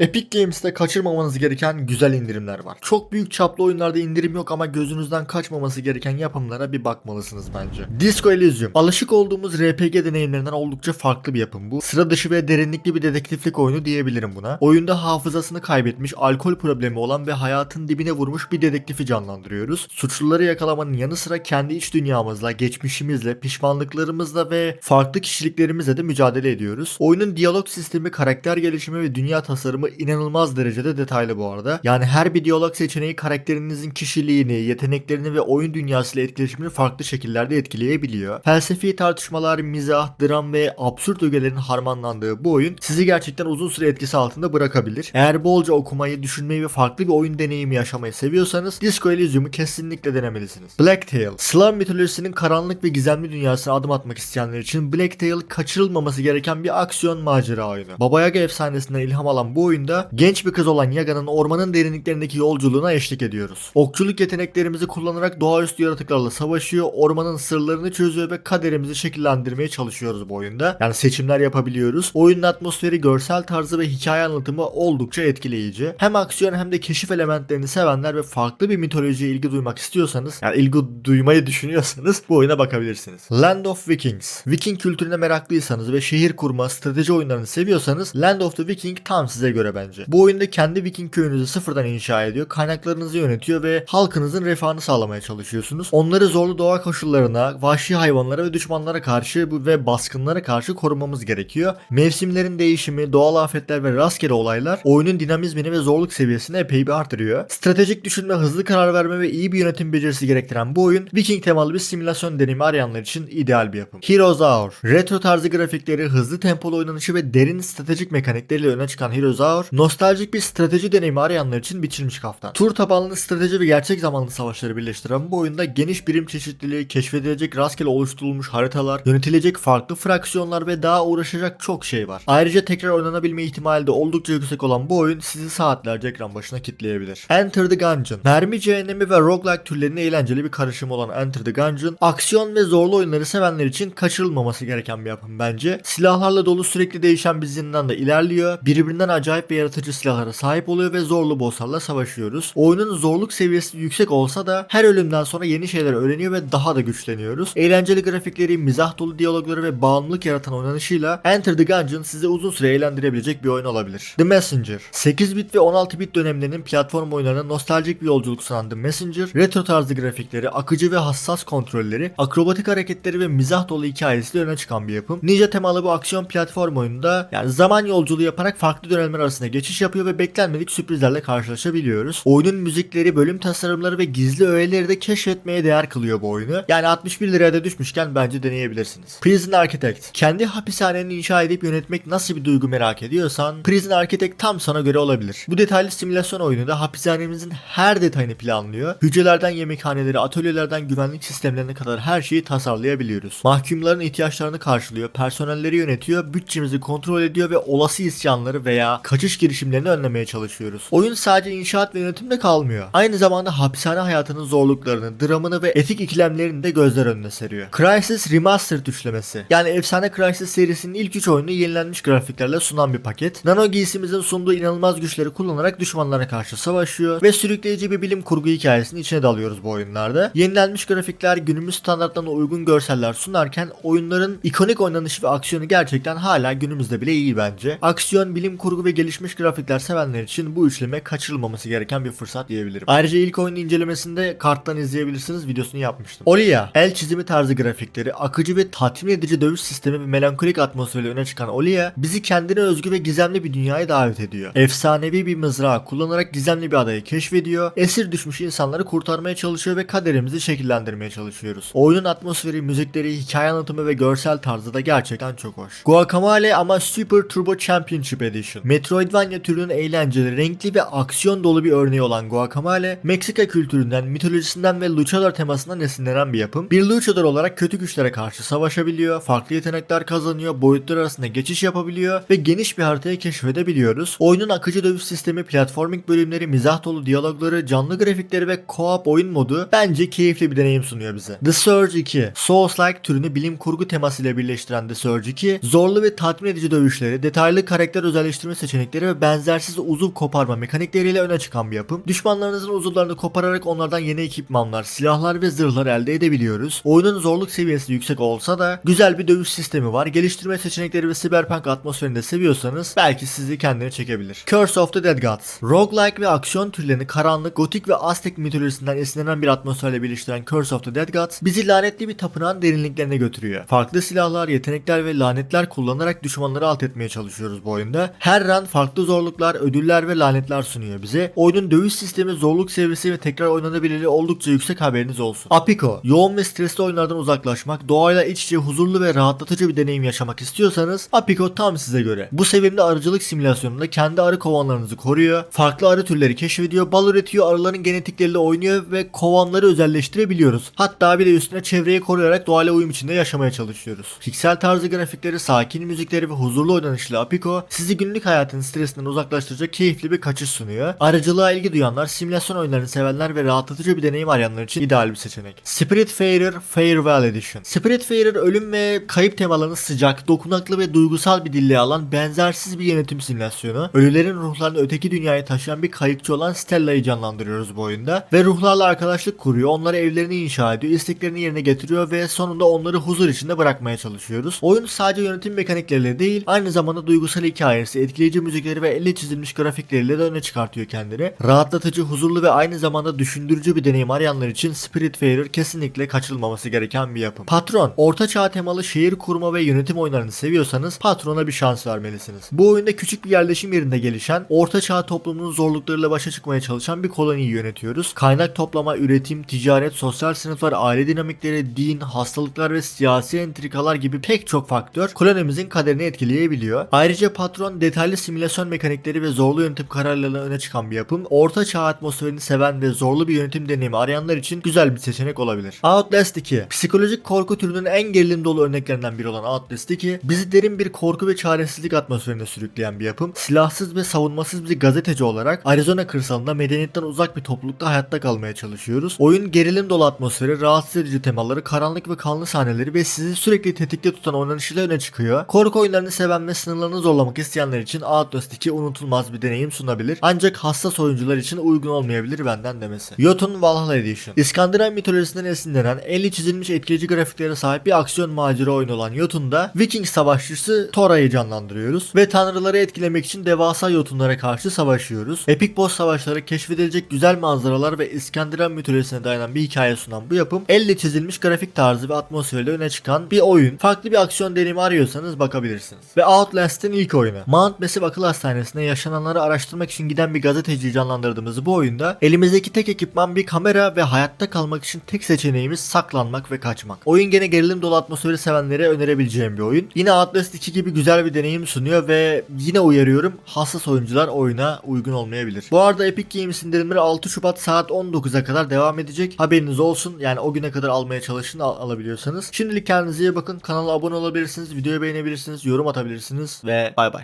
Epic Games'te kaçırmamanız gereken güzel indirimler var. Çok büyük çaplı oyunlarda indirim yok ama gözünüzden kaçmaması gereken yapımlara bir bakmalısınız bence. Disco Elysium. Alışık olduğumuz RPG deneyimlerinden oldukça farklı bir yapım bu. Sıra dışı ve derinlikli bir dedektiflik oyunu diyebilirim buna. Oyunda hafızasını kaybetmiş, alkol problemi olan ve hayatın dibine vurmuş bir dedektifi canlandırıyoruz. Suçluları yakalamanın yanı sıra kendi iç dünyamızla, geçmişimizle, pişmanlıklarımızla ve farklı kişiliklerimizle de mücadele ediyoruz. Oyunun diyalog sistemi, karakter gelişimi ve dünya tasarımı inanılmaz derecede detaylı bu arada. Yani her bir diyalog seçeneği karakterinizin kişiliğini, yeteneklerini ve oyun dünyasıyla etkileşimini farklı şekillerde etkileyebiliyor. Felsefi tartışmalar, mizah, dram ve absürt ögelerin harmanlandığı bu oyun sizi gerçekten uzun süre etkisi altında bırakabilir. Eğer bolca okumayı, düşünmeyi ve farklı bir oyun deneyimi yaşamayı seviyorsanız Disco Elysium'u kesinlikle denemelisiniz. Black Tail, Slav mitolojisinin karanlık ve gizemli dünyasına adım atmak isteyenler için Black Tail kaçırılmaması gereken bir aksiyon macera oyunu. Baba Yaga efsanesinden ilham alan bu oyunda genç bir kız olan Yaga'nın ormanın derinliklerindeki yolculuğuna eşlik ediyoruz. Okçuluk yeteneklerimizi kullanarak doğaüstü yaratıklarla savaşıyor, ormanın sırlarını çözüyor ve kaderimizi şekillendirmeye çalışıyoruz bu oyunda. Yani seçimler yapabiliyoruz. Oyunun atmosferi, görsel tarzı ve hikaye anlatımı oldukça etkileyici. Hem aksiyon hem de keşif elementlerini sevenler ve farklı bir mitolojiye ilgi duymak istiyorsanız, yani ilgi duymayı düşünüyorsanız bu oyuna bakabilirsiniz. Land of Vikings. Viking kültürüne meraklıysanız ve şehir kurma, strateji oyunlarını seviyorsanız Land of the Viking tam size göre bence. Bu oyunda kendi Viking köyünüzü sıfırdan inşa ediyor, kaynaklarınızı yönetiyor ve halkınızın refahını sağlamaya çalışıyorsunuz. Onları zorlu doğa koşullarına, vahşi hayvanlara ve düşmanlara karşı ve baskınlara karşı korumamız gerekiyor. Mevsimlerin değişimi, doğal afetler ve rastgele olaylar oyunun dinamizmini ve zorluk seviyesini epey bir artırıyor. Stratejik düşünme, hızlı karar verme ve iyi bir yönetim becerisi gerektiren bu oyun Viking temalı bir simülasyon deneyimi arayanlar için ideal bir yapım. Heroes Hour. Retro tarzı grafikleri, hızlı tempolu oynanışı ve derin stratejik mekanikleriyle öne çıkan Heroes Hour, nostaljik bir strateji deneyimi arayanlar için biçilmiş kaftan. Tur tabanlı strateji ve gerçek zamanlı savaşları birleştiren bu oyunda geniş birim çeşitliliği, keşfedilecek rastgele oluşturulmuş haritalar, yönetilecek farklı fraksiyonlar ve daha uğraşacak çok şey var. Ayrıca tekrar oynanabilme ihtimali de oldukça yüksek olan bu oyun sizi saatlerce ekran başına kitleyebilir. Enter the Gungeon. Mermi cehennemi ve roguelike türlerinin eğlenceli bir karışımı olan Enter the Gungeon, aksiyon ve zorlu oyunları sevenler için kaçırılmaması gereken bir yapım bence. Silahlarla dolu sürekli değişen bir zindan da ilerliyor. Birbirinden acayip ve yaratıcı silahlara sahip oluyor ve zorlu bosslarla savaşıyoruz. Oyunun zorluk seviyesi yüksek olsa da her ölümden sonra yeni şeyler öğreniyor ve daha da güçleniyoruz. Eğlenceli grafikleri, mizah dolu diyalogları ve bağımlılık yaratan oynanışıyla Enter the Gungeon sizi uzun süre eğlendirebilecek bir oyun olabilir. The Messenger 8 bit ve 16 bit dönemlerinin platform oyunlarına nostaljik bir yolculuk sunan The Messenger, retro tarzı grafikleri, akıcı ve hassas kontrolleri, akrobatik hareketleri ve mizah dolu hikayesiyle öne çıkan bir yapım. Ninja temalı bu aksiyon platform oyununda yani zaman yolculuğu yaparak farklı dönemler arasında geçiş yapıyor ve beklenmedik sürprizlerle karşılaşabiliyoruz. Oyunun müzikleri, bölüm tasarımları ve gizli öğeleri de keşfetmeye değer kılıyor bu oyunu. Yani 61 liraya da düşmüşken bence deneyebilirsiniz. Prison Architect. Kendi hapishaneni inşa edip yönetmek nasıl bir duygu merak ediyorsan Prison Architect tam sana göre olabilir. Bu detaylı simülasyon oyunu da hapishanemizin her detayını planlıyor. Hücrelerden yemekhaneleri, atölyelerden güvenlik sistemlerine kadar her şeyi tasarlayabiliyoruz. Mahkumların ihtiyaçlarını karşılıyor, personelleri yönetiyor, bütçemizi kontrol ediyor ve olası isyanları veya kaçış girişimlerini önlemeye çalışıyoruz. Oyun sadece inşaat ve yönetimde kalmıyor. Aynı zamanda hapishane hayatının zorluklarını, dramını ve etik ikilemlerini de gözler önüne seriyor. Crysis Remastered üçlemesi. Yani efsane Crysis serisinin ilk 3 oyunu yenilenmiş grafiklerle sunan bir paket. Nano giysimizin sunduğu inanılmaz güçleri kullanarak düşmanlara karşı savaşıyor ve sürükleyici bir bilim kurgu hikayesinin içine dalıyoruz bu oyunlarda. Yenilenmiş grafikler günümüz standartlarına uygun görseller sunarken oyunların ikonik oynanışı ve aksiyonu gerçekten hala günümüzde bile iyi bence. Aksiyon, bilim kurgu ve gelişmiş grafikler sevenler için bu üçleme kaçırılmaması gereken bir fırsat diyebilirim. Ayrıca ilk oyunun incelemesinde karttan izleyebilirsiniz videosunu yapmıştım. Olia, el çizimi tarzı grafikleri, akıcı ve tatmin edici dövüş sistemi ve melankolik atmosferiyle öne çıkan Olia bizi kendine özgü ve gizemli bir dünyaya davet ediyor. Efsanevi bir mızrağı kullanarak gizemli bir adayı keşfediyor, esir düşmüş insanları kurtarmaya çalışıyor ve kaderimizi şekillendirmeye çalışıyoruz. Oyunun atmosferi, müzikleri, hikaye anlatımı ve görsel tarzı da gerçekten çok hoş. Guacamole ama Super Turbo Championship Edition. Metroidvania türünün eğlenceli, renkli ve aksiyon dolu bir örneği olan Guacamole, Meksika kültüründen, mitolojisinden ve luchador temasından esinlenen bir yapım. Bir luchador olarak kötü güçlere karşı savaşabiliyor, farklı yetenekler kazanıyor, boyutlar arasında geçiş yapabiliyor ve geniş bir haritayı keşfedebiliyoruz. Oyunun akıcı dövüş sistemi, platforming bölümleri, mizah dolu diyalogları, canlı grafikleri ve co-op oyun modu bence keyifli bir deneyim sunuyor bize. The Surge 2, Souls-like türünü bilim kurgu temasıyla birleştiren The Surge 2, zorlu ve tatmin edici dövüşleri, detaylı karakter özelleştirme seçenekleri seçenekleri ve benzersiz uzuv koparma mekanikleriyle öne çıkan bir yapım. Düşmanlarınızın uzuvlarını kopararak onlardan yeni ekipmanlar, silahlar ve zırhlar elde edebiliyoruz. Oyunun zorluk seviyesi yüksek olsa da güzel bir dövüş sistemi var. Geliştirme seçenekleri ve cyberpunk atmosferini de seviyorsanız belki sizi kendine çekebilir. Curse of the Dead Gods. Roguelike ve aksiyon türlerini karanlık, gotik ve Aztek mitolojisinden esinlenen bir atmosferle birleştiren Curse of the Dead Gods bizi lanetli bir tapınağın derinliklerine götürüyor. Farklı silahlar, yetenekler ve lanetler kullanarak düşmanları alt etmeye çalışıyoruz bu oyunda. Her run farklı zorluklar, ödüller ve lanetler sunuyor bize. Oyunun dövüş sistemi, zorluk seviyesi ve tekrar oynanabilirliği oldukça yüksek haberiniz olsun. Apiko, yoğun ve stresli oyunlardan uzaklaşmak, doğayla iç içe huzurlu ve rahatlatıcı bir deneyim yaşamak istiyorsanız Apiko tam size göre. Bu sevimli arıcılık simülasyonunda kendi arı kovanlarınızı koruyor, farklı arı türleri keşfediyor, bal üretiyor, arıların genetikleriyle oynuyor ve kovanları özelleştirebiliyoruz. Hatta bir de üstüne çevreyi koruyarak doğayla uyum içinde yaşamaya çalışıyoruz. Piksel tarzı grafikleri, sakin müzikleri ve huzurlu oynanışlı Apiko sizi günlük hayatın stresinden uzaklaştıracak keyifli bir kaçış sunuyor. Arıcılığa ilgi duyanlar, simülasyon oyunlarını sevenler ve rahatlatıcı bir deneyim arayanlar için ideal bir seçenek. Spiritfarer Farewell Edition. Spiritfarer ölüm ve kayıp temalarını sıcak, dokunaklı ve duygusal bir dille alan benzersiz bir yönetim simülasyonu. Ölülerin ruhlarını öteki dünyaya taşıyan bir kayıkçı olan Stella'yı canlandırıyoruz bu oyunda. Ve ruhlarla arkadaşlık kuruyor, onlara evlerini inşa ediyor, isteklerini yerine getiriyor ve sonunda onları huzur içinde bırakmaya çalışıyoruz. Oyun sadece yönetim mekanikleriyle değil, aynı zamanda duygusal hikayesi, etkileyici müzikleri ve elle çizilmiş grafikleriyle de öne çıkartıyor kendini. Rahatlatıcı, huzurlu ve aynı zamanda düşündürücü bir deneyim arayanlar için Spiritfarer kesinlikle kaçırılmaması gereken bir yapım. Patron, orta çağ temalı şehir kurma ve yönetim oyunlarını seviyorsanız Patron'a bir şans vermelisiniz. Bu oyunda küçük bir yerleşim yerinde gelişen, orta çağ toplumunun zorluklarıyla başa çıkmaya çalışan bir koloniyi yönetiyoruz. Kaynak toplama, üretim, ticaret, sosyal sınıflar, aile dinamikleri, din, hastalıklar ve siyasi entrikalar gibi pek çok faktör kolonimizin kaderini etkileyebiliyor. Ayrıca patron detaylı simülasyon mekanikleri ve zorlu yönetim kararlarıyla öne çıkan bir yapım. Orta çağ atmosferini seven ve zorlu bir yönetim deneyimi arayanlar için güzel bir seçenek olabilir. Outlast 2 Psikolojik korku türünün en gerilim dolu örneklerinden biri olan Outlast 2 bizi derin bir korku ve çaresizlik atmosferine sürükleyen bir yapım. Silahsız ve savunmasız bir gazeteci olarak Arizona kırsalında medeniyetten uzak bir toplulukta hayatta kalmaya çalışıyoruz. Oyun gerilim dolu atmosferi, rahatsız edici temaları, karanlık ve kanlı sahneleri ve sizi sürekli tetikte tutan oynanışıyla öne çıkıyor. Korku oyunlarını seven ve sınırlarını zorlamak isteyenler için Outlast 2 unutulmaz bir deneyim sunabilir. Ancak hassas oyuncular için uygun olmayabilir benden demesi. Jotun Valhalla Edition İskandinav mitolojisinden esinlenen elle çizilmiş etkileyici grafiklere sahip bir aksiyon macera oyunu olan Jotun'da Viking savaşçısı Thora'yı canlandırıyoruz ve tanrıları etkilemek için devasa Jotunlara karşı savaşıyoruz. Epik boss savaşları keşfedilecek güzel manzaralar ve İskandinav mitolojisine dayanan bir hikaye sunan bu yapım elle çizilmiş grafik tarzı ve atmosferiyle öne çıkan bir oyun. Farklı bir aksiyon deneyimi arıyorsanız bakabilirsiniz. Ve Outlast'ın ilk oyunu. Mount Massive Akıl Hastanesi'ne yaşananları araştırmak için giden bir gazeteciyi canlandırdığımız bu oyunda elimizdeki tek ekipman bir kamera ve hayatta kalmak için tek seçeneğimiz saklanmak ve kaçmak. Oyun gene gerilim dolu atmosferi sevenlere önerebileceğim bir oyun. Yine Outlast 2 gibi güzel bir deneyim sunuyor ve yine uyarıyorum hassas oyuncular oyuna uygun olmayabilir. Bu arada Epic Games indirimleri 6 Şubat saat 19'a kadar devam edecek. Haberiniz olsun. Yani o güne kadar almaya çalışın al- alabiliyorsanız. Şimdilik kendinize iyi bakın. Kanala abone olabilirsiniz. Videoyu beğenebilirsiniz. Yorum atabilirsiniz ve bay bay.